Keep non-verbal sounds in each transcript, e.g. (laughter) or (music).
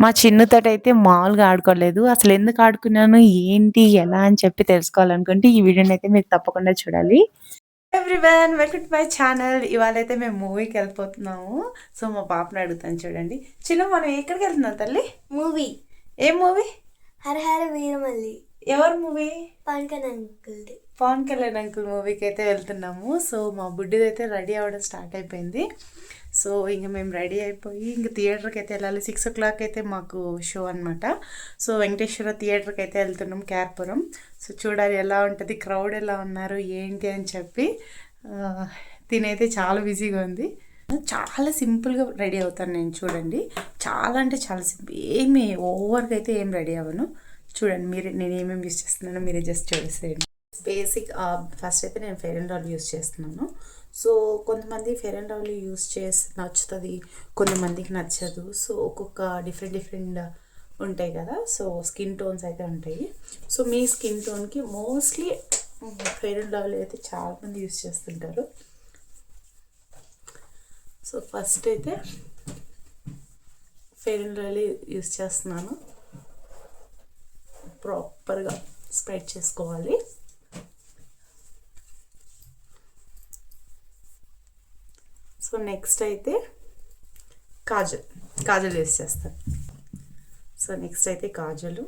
మా చిన్నుతోటి అయితే మామూలుగా ఆడుకోలేదు. అసలు ఎందుకు ఆడుకున్నాను, ఏంటి, ఎలా అని చెప్పి తెలుసుకోవాలనుకుంటే ఈ వీడియోని అయితే మీరు తప్పకుండా చూడాలి. Everyone welcome to my channel. ఇవాళైతే మేము మూవీకి వెళ్ళిపోతున్నాము. సో మా పాపని అడుగుతాను చూడండి. చిన్న మనం ఎక్కడికి వెళ్తున్నాం తల్లి? మూవీ ఏం మూవీ? హర హర వీరమల్లి ఎవరు మూవీ? పవన్ కళ్యాణ్ అంకుల్ది పవన్ కళ్యాణ్ అంకుల్ మూవీకి అయితే వెళ్తున్నాము సో మా బుడ్డిది అయితే రెడీ అవ్వడం స్టార్ట్ అయిపోయింది సో ఇంక మేము రెడీ అయిపోయి ఇంక థియేటర్కి అయితే వెళ్ళాలి. సిక్స్ ఓ క్లాక్ అయితే మాకు షో అనమాట సో వెంకటేశ్వర థియేటర్కి అయితే వెళ్తున్నాం క్యార్పురం. సో చూడాలి ఎలా ఉంటుంది క్రౌడ్ ఎలా ఉన్నారు ఏంటి అని చెప్పి తినైతే చాలా బిజీగా ఉంది. చాలా సింపుల్గా రెడీ అవుతాను నేను చూడండి. చాలా అంటే చాలా సింపుల్ ఏమి ఓవర్గా అయితే ఏం రెడీ అవ్వను. చూడండి మీరు నేను ఏమేమి యూస్ చేస్తున్నానో మీరే జస్ట్ చూసేయండి. బేసిక్ ఫస్ట్ అయితే నేను ఫెయిర్ అండ్ ఆల్ యూస్ చేస్తున్నాను. సో కొంతమంది ఫెయిర్ అండ్ లవ్లీ యూస్ చేసి నచ్చుతుంది కొంతమందికి నచ్చదు. సో ఒక్కొక్క డిఫరెంట్ డిఫరెంట్ ఉంటాయి కదా. సో స్కిన్ టోన్స్ అయితే ఉంటాయి. సో మీ స్కిన్ టోన్కి మోస్ట్లీ ఫెయిర్ అండ్ లవ్లీ అయితే చాలామంది యూస్ చేస్తుంటారు. సో ఫస్ట్ అయితే ఫెయిర్ అండ్ లవ్లీ యూస్ చేస్తున్నాను. ప్రాపర్గా స్ప్రెడ్ చేసుకోవాలి. సో నెక్స్ట్ అయితే కాజల్ కాజల్ యూస్ చేస్తాను సో నెక్స్ట్ అయితే కాజలు.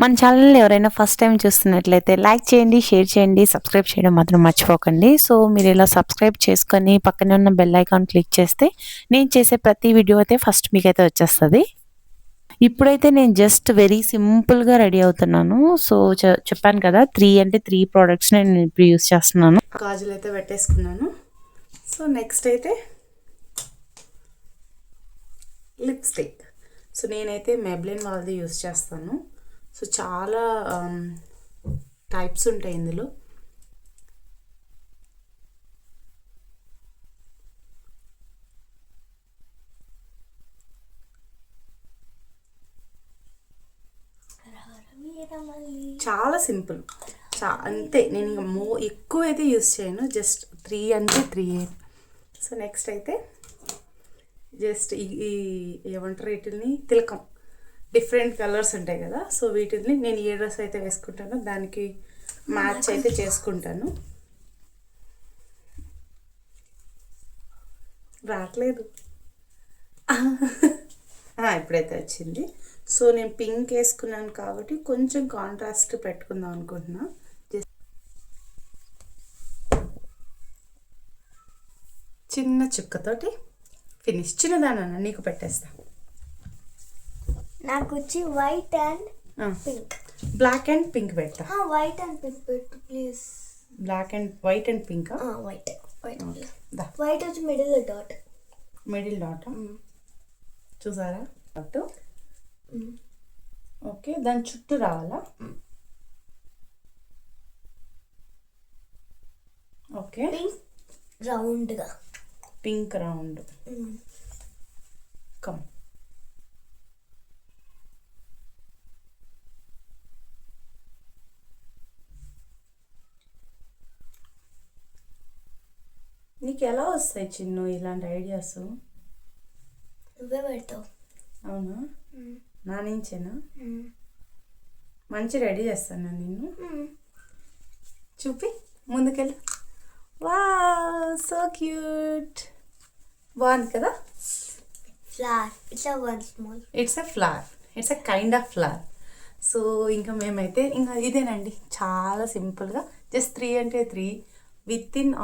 మన ఛానల్ని ఎవరైనా ఫస్ట్ టైం చూస్తున్నట్లయితే లైక్ చేయండి షేర్ చేయండి సబ్స్క్రైబ్ చేయడం మాత్రం మర్చిపోకండి. సో మీరు ఇలా సబ్స్క్రైబ్ చేసుకొని పక్కనే ఉన్న బెల్ ఐకాన్ క్లిక్ చేస్తే నేను చేసే ప్రతి వీడియో అయితే ఫస్ట్ మీకైతే వచ్చేస్తుంది. ఇప్పుడైతే నేను జస్ట్ వెరీ సింపుల్గా రెడీ అవుతున్నాను. సో చెప్పాను కదా త్రీ అంటే త్రీ ప్రోడక్ట్స్ నేను ఇప్పుడు యూస్ చేస్తున్నాను. గాజులు అయితే పెట్టేసుకున్నాను. సో నెక్స్ట్ అయితే లిప్స్టిక్ సో నేనైతే మెబ్లిన్ వాళ్ళది యూస్ చేస్తాను. సో చాలా um, టైప్స్ ఉంటాయి ఇందులో. చాలా సింపుల్. చా అంతే. నేను ఇంకా మో ఎక్కువ అయితే యూస్ చేయను. జస్ట్ త్రీ అంటే త్రీ సో నెక్స్ట్ అయితే జస్ట్ ఈ ఏమంటారు వీటిని తిలకం. డిఫరెంట్ కలర్స్ ఉంటాయి కదా. సో వీటిని నేను ఏ డ్రెస్ అయితే వేసుకుంటానో దానికి మ్యాచ్ అయితే చేసుకుంటాను. రావట్లేదు (laughs) ఇప్పుడైతే వచ్చింది. సో నేను పింక్ వేసుకున్నాను కాబట్టి కొంచెం కాంట్రాస్ట్ పెట్టుకుందాం అనుకుంటున్నా. చిన్న చుక్కతోటి ఫినిష్ చిన్నదానన్న నీకు పెట్టేస్తా. నాకు వచ్చి white and pink black and pink పెడతా. వైట్ అండ్ పింక్ పెట్టు please black and white and pink white white white వచ్చి మిడిల్ డాట్ మిడిల్ డాట్ చూసారా? డాట్ ఓకే దాని చుట్టూ రావాలా ఓకే పింక్ రౌండ్గా పింక్ రౌండ్ కమ్ నీకు ఎలా వస్తాయి చిన్ను ఇలాంటి ఐడియాస్ నువ్వే పెడతావు. అవునా? నా నుంచేనా? మంచి రెడీ చేస్తాను నిన్ను? చూపి ముందుకెళ్ళు. వా సో క్యూట్. బాగుంది కదా? ఫ్లవర్ ఇట్లా one small it's a flower it's a kind of flower so ఇంకా మేమైతే ఇంకా ఇదేనండి. చాలా సింపుల్గా. జస్ట్ త్రీ అంటే three with in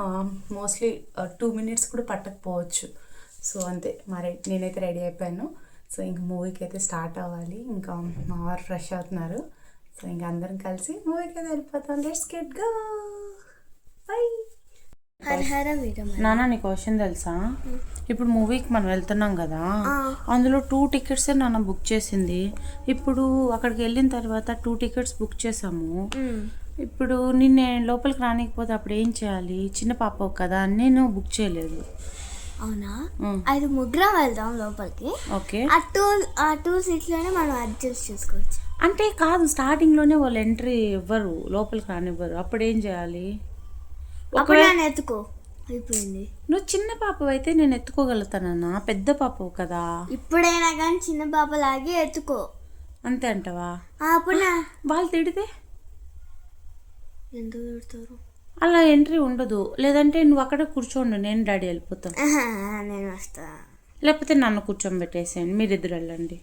mostly two minutes కూడా పట్టకపోవచ్చు. సో అంతే. మరి నేనైతే రెడీ అయిపోయాను. సో ఇంక మూవీకి అయితే స్టార్ట్ అవ్వాలి. ఇంకా మా వారు ఫ్రెష్ అవుతున్నారు. సో ఇంకా అందరం కలిసి మూవీకి అయితే వెళ్ళిపోతాం. Let's get go! Bye! Hara Hara Veeramalli నాన్న నీకు క్వశ్చన్ తెలుసా? ఇప్పుడు మూవీకి మనం వెళ్తున్నాం కదా అందులో టూ టికెట్స్ నాన్న బుక్ చేసింది. ఇప్పుడు అక్కడికి వెళ్ళిన తర్వాత టూ టికెట్స్ బుక్ చేసాము ఇప్పుడు నిన్న లోపలికి రానికపోతే అప్పుడు ఏం చేయాలి? చిన్న పాప కదా నేను బుక్ చేయలేదు. అవునా. ఐదు ముగ్గురం వెళ్దాం లోపలికి. ఓకే. ఆ టూ ఆ టూ సీట్లోనే మనం అడ్జస్ట్ చేసుకోవచ్చు. అంటే కాదు స్టార్టింగ్లోనే వాళ్ళు ఎంట్రీ ఇవ్వరు లోపలికి రానివ్వరు. అప్పుడు ఏం చేయాలి? అప్పుడు నన్ను ఎత్తుకో. అయిపోయింది. నువ్వు చిన్న పాప అయితే నేను ఎత్తుకోగలుగుతానన్నా? పెద్ద పాపవు కదా. ఇప్పుడైనా కానీ చిన్న పాపలాగే ఎత్తుకో. అంతే అంటవా? అప్పుడు వాళ్ళు తిడితే? ఎందుకు పెడతారు అలా ఎంట్రీ ఉండదు. లేదంటే నువ్వు అక్కడ కూర్చోండు నేను డాడీ వెళ్ళిపోతాను. నేను వస్తా. లేకపోతే నన్ను కూర్చోబెట్టేసేయండి మీరిద్దరు వెళ్ళండి.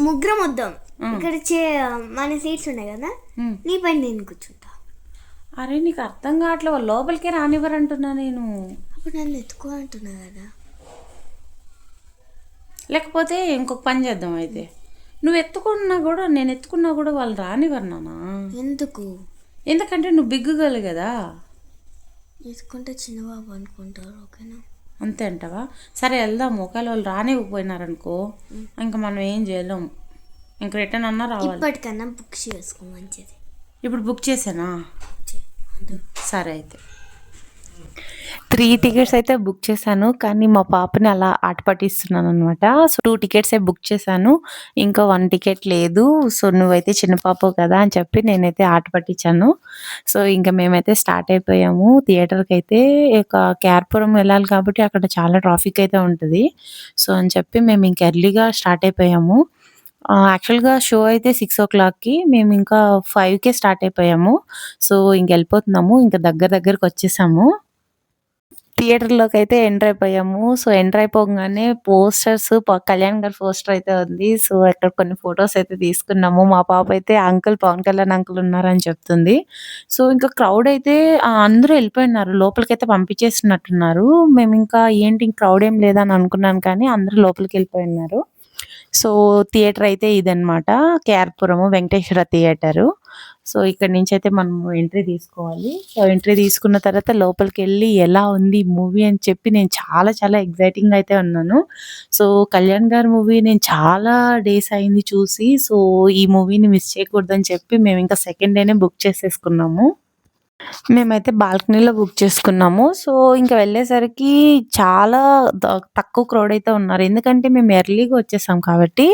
ముగ్గురం వద్దాం. ఇక్కడ చే మన సీట్స్ ఉన్నాయి కదా. నీ పైన నేను కూర్చుంటా. అరే నీకు అర్థం కావట్లేదు వాళ్ళు లోపలికే రానివ్వరంటున్నా నేను. అప్పుడు నన్ను ఎత్తుకో అంటున్నా కదా. లేకపోతే ఇంకొక పని చేద్దాం అయితే. నువ్వు ఎత్తుకున్నా కూడా నేను ఎత్తుకున్నా కూడా వాళ్ళు రానివ్వరు నాన్న. ఎందుకు? ఎందుకంటే నువ్వు బిగ్గుగలు కదా? ఎత్తుకుంటే చిన్న బాబు అనుకుంటారు ఓకేనా? అంతే అంటావా? సరే వెళ్దాం. ఒకవేళ వాళ్ళు రానివ్వకపోయినారనుకో ఇంకా మనం ఏం చేయలేం. ఇంక రిటర్న్ అన్నా రావాలి. ఇప్పటికన్నా బుక్ చేసుకో మంచిది. ఇప్పుడు బుక్ చేసానా. సరే అయితే. త్రీ టికెట్స్ అయితే బుక్ చేశాను కానీ మా పాపని అలా ఆట పట్టిస్తున్నాను అనమాట సో టూ టికెట్సే బుక్ చేశాను ఇంకా వన్ టికెట్ లేదు. సో నువ్వైతే చిన్న పాప కదా అని చెప్పి నేనైతే ఆట పట్టించాను. సో ఇంకా మేమైతే స్టార్ట్ అయిపోయాము. థియేటర్కి అయితే ఒక క్యార్పురం వెళ్ళాలి కాబట్టి అక్కడ చాలా ట్రాఫిక్ అయితే ఉంటుంది. సో అని చెప్పి మేము ఇంకా ఎర్లీగా స్టార్ట్ అయిపోయాము. యాక్చువల్గా షో అయితే సిక్స్ ఓ క్లాక్కి మేము ఇంకా ఫైవ్కే స్టార్ట్ అయిపోయాము. సో ఇంక వెళ్ళిపోతున్నాము ఇంకా దగ్గర దగ్గరకు వచ్చేసాము. థియేటర్లోకి అయితే ఎంటర్ అయిపోయాము. సో ఎంటర్ అయిపోగానే పోస్టర్స్ కళ్యాణ్ గారి పోస్టర్ అయితే ఉంది. సో అక్కడ కొన్ని ఫొటోస్ అయితే తీసుకున్నాము. మా పాప అయితే అంకుల్ పవన్ కళ్యాణ్ అంకుల్ ఉన్నారని చెప్తుంది. సో ఇంకా క్రౌడ్ అయితే అందరూ వెళ్ళిపోయినారు. లోపలికైతే పంపించేస్తున్నట్టున్నారు. మేము ఇంకా ఏంటి క్రౌడ్ ఏం లేదని అనుకున్నాను కానీ అందరూ లోపలికి వెళ్ళిపోయినారు. సో థియేటర్ అయితే ఇదన్నమాట. కేఆర్పురము వెంకటేశ్వర థియేటరు. సో ఇక్కడ నుంచి అయితే మనం ఎంట్రీ తీసుకోవాలి. సో ఎంట్రీ తీసుకున్న తర్వాత లోపలికి వెళ్ళి ఎలా ఉంది మూవీ అని చెప్పి నేను చాలా చాలా ఎగ్జైటింగ్ అయితే ఉన్నాను. సో కళ్యాణ్ గారి మూవీ నేను చాలా డేస్ అయింది చూసి సో ఈ మూవీని మిస్ చేయకూడదని చెప్పి మేము ఇంకా సెకండ్ డేనే బుక్ చేసేసుకున్నాము. మేమైతే బాల్కనీలో బుక్ చేసుకున్నాము. సో ఇంకా వెళ్ళేసరికి చాలా తక్కువ క్రౌడ్ అయితే ఉన్నారు. ఎందుకంటే మేము ఎర్లీగా వచ్చేసాం కాబట్టి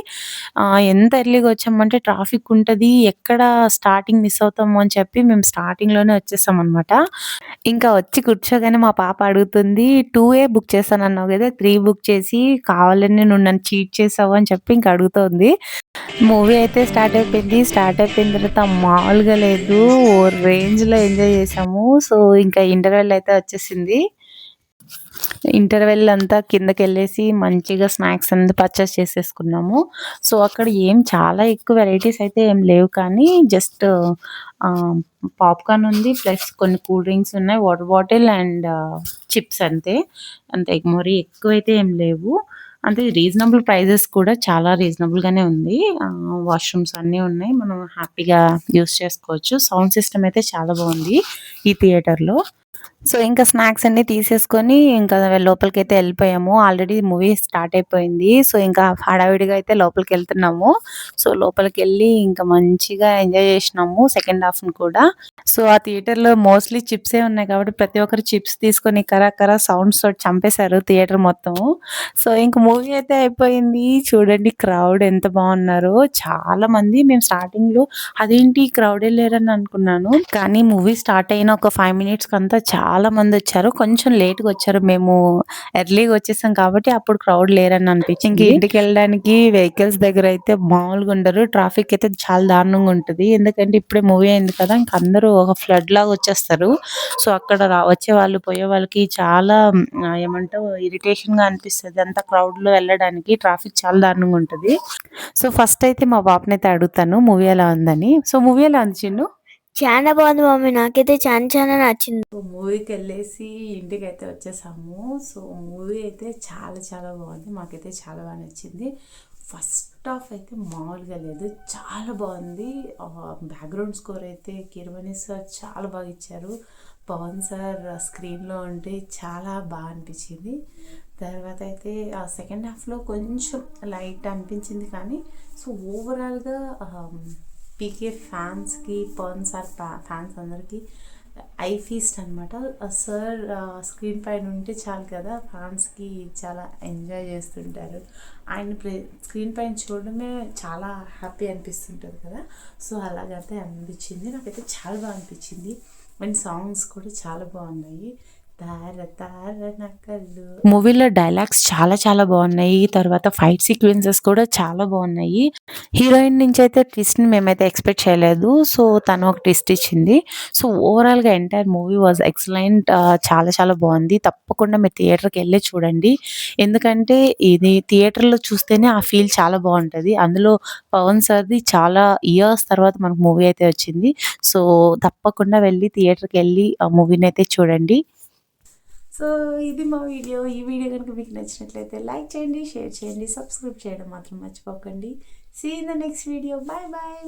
ఎంత ఎర్లీగా వచ్చామంటే ట్రాఫిక్ ఉంటుంది ఎక్కడ స్టార్టింగ్ మిస్ అవుతాము అని చెప్పి మేము స్టార్టింగ్లోనే వచ్చేసాం అనమాట ఇంకా వచ్చి కూర్చోగానే మా పాప అడుగుతుంది టూ ఏ బుక్ చేశాను అన్నావు కదా త్రీ బుక్ చేసి కావాలని నువ్వు నన్ను చీట్ చేసావు అని చెప్పి ఇంకా అడుగుతోంది. మూవీ అయితే స్టార్ట్ అయిపోయింది. స్టార్ట్ అయిపోయిన తర్వాత మామూలుగా లేదు ఓ రేంజ్లో ఎంజాయ్ చేసాము. సో ఇంకా ఇంటర్వెల్ అయితే వచ్చేసింది. ఇంటర్వెల్ అంతా కిందకి వెళ్ళేసి మంచిగా స్నాక్స్ అంతా పర్చేస్ చేసేసుకున్నాము. సో అక్కడ ఏం చాలా ఎక్కువ వెరైటీస్ అయితే ఏం లేవు కానీ జస్ట్ పాప్కార్న్ ఉంది ప్లస్ కొన్ని కూల్ డ్రింక్స్ ఉన్నాయి వాటర్ బాటిల్ అండ్ చిప్స్ అంతే. అంతే మరీ ఎక్కువ అయితే ఏం లేవు. అంటే రీజనబుల్ ప్రైజెస్ కూడా చాలా రీజనబుల్ గానే ఉంది. వాష్రూమ్స్ అన్నీ ఉన్నాయి. మనం హ్యాపీగా యూస్ చేసుకోవచ్చు. సౌండ్ సిస్టమ్ అయితే చాలా బాగుంది ఈ థియేటర్లో. సో ఇంకా స్నాక్స్ అన్ని తీసేసుకొని ఇంకా లోపలికి అయితే వెళ్ళిపోయాము. ఆల్రెడీ మూవీ స్టార్ట్ అయిపోయింది. సో ఇంకా హడావిడిగా అయితే లోపలికి వెళ్తున్నాము. సో లోపలికి వెళ్ళి ఇంకా మంచిగా ఎంజాయ్ చేసినాము సెకండ్ హాఫ్ కూడా. సో ఆ థియేటర్లో మోస్ట్లీ చిప్సే ఉన్నాయి కాబట్టి ప్రతి ఒక్కరు చిప్స్ తీసుకొని కరా సౌండ్స్ తోటి చంపేశారు థియేటర్ మొత్తము సో ఇంకా మూవీ అయితే అయిపోయింది. చూడండి క్రౌడ్ ఎంత బాగున్నారో. చాలా మంది మేము స్టార్టింగ్లో అదేంటి క్రౌడ్ లేరని అనుకున్నాను. కానీ మూవీ స్టార్ట్ అయిన ఒక ఫైవ్ మినిట్స్ అంతా చాలా మంది వచ్చారు. కొంచెం లేట్గా వచ్చారు. మేము ఎర్లీగా వచ్చేసాం కాబట్టి అప్పుడు క్రౌడ్ లేరని అనిపించింది. ఇంక ఇంటికి వెళ్ళడానికి వెహికల్స్ దగ్గర అయితే మామూలుగా ఉండరు. ట్రాఫిక్ అయితే చాలా దారుణంగా ఉంటుంది. ఎందుకంటే ఇప్పుడే మూవీ అయింది కదా ఇంక అందరూ ఒక ఫ్లడ్ లాగా వచ్చేస్తారు. సో అక్కడ వచ్చే వాళ్ళు పోయే వాళ్ళకి చాలా ఏమంటావు ఇరిటేషన్గా అనిపిస్తుంది. అంత క్రౌడ్లో వెళ్ళడానికి ట్రాఫిక్ చాలా దారుణంగా ఉంటుంది. సో ఫస్ట్ అయితే మా పాపని అయితే అడుగుతాను. మూవీ ఎలా ఉందని. సో మూవీ ఎలా ఉంది చిన్ను? చాలా బాగుంది మమ్మీ. నాకైతే చాలా చాలా నచ్చింది. మూవీకి వెళ్ళేసి ఇంటికి అయితే వచ్చేసాము. సో మూవీ అయితే చాలా చాలా బాగుంది. మాకైతే చాలా బాగా నచ్చింది. ఫస్ట్ ఆఫ్ అయితే మామూలుగా లేదు. చాలా బాగుంది. బ్యాక్గ్రౌండ్ స్కోర్ అయితే కిరమణి సార్ చాలా బాగా ఇచ్చారు. పవన్ సార్ స్క్రీన్లో ఉంటే చాలా బాగా అనిపించింది. తర్వాత అయితే ఆ సెకండ్ హాఫ్లో కొంచెం లైట్ అనిపించింది కానీ సో ఓవరాల్గా పీకే ఫ్యాన్స్కి పర్న్ సార్ ఫ్యాన్స్ అందరికీ ఐ ఫీస్ట్ అనమాట సార్ స్క్రీన్ పైన ఉంటే చాలు కదా ఫ్యాన్స్కి చాలా ఎంజాయ్ చేస్తుంటారు. ఆయన ప్రే స్క్రీన్ పైన చూడడమే చాలా హ్యాపీ అనిపిస్తుంటుంది కదా. సో అలాగైతే అనిపించింది. నాకైతే చాలా బాగా అనిపించింది. అండ్ సాంగ్స్ కూడా చాలా బాగున్నాయి. మూవీలో డైలాగ్స్ చాలా చాలా బాగున్నాయి. తర్వాత ఫైట్ సీక్వెన్సెస్ కూడా చాలా బాగున్నాయి. హీరోయిన్ నుంచి అయితే ట్విస్ట్ని మేమైతే ఎక్స్పెక్ట్ చేయలేదు. సో తను ఒక ట్విస్ట్ ఇచ్చింది. సో ఓవరాల్గా ఎంటైర్ మూవీ వాజ్ ఎక్సలెంట్. చాలా చాలా బాగుంది. తప్పకుండా మీరు థియేటర్కి వెళ్ళి చూడండి. ఎందుకంటే ఇది థియేటర్లో చూస్తేనే ఆ ఫీల్ చాలా బాగుంటుంది. అందులో పవన్ సార్ది చాలా ఇయర్స్ తర్వాత మనకు మూవీ అయితే వచ్చింది. సో తప్పకుండా వెళ్ళి థియేటర్కి వెళ్ళి ఆ మూవీని అయితే చూడండి. సో ఇది మా వీడియో. ఈ వీడియో కనుక మీకు నచ్చినట్లయితే లైక్ చేయండి షేర్ చేయండి సబ్స్క్రైబ్ చేయడం మాత్రం మర్చిపోకండి. See in the next video bye bye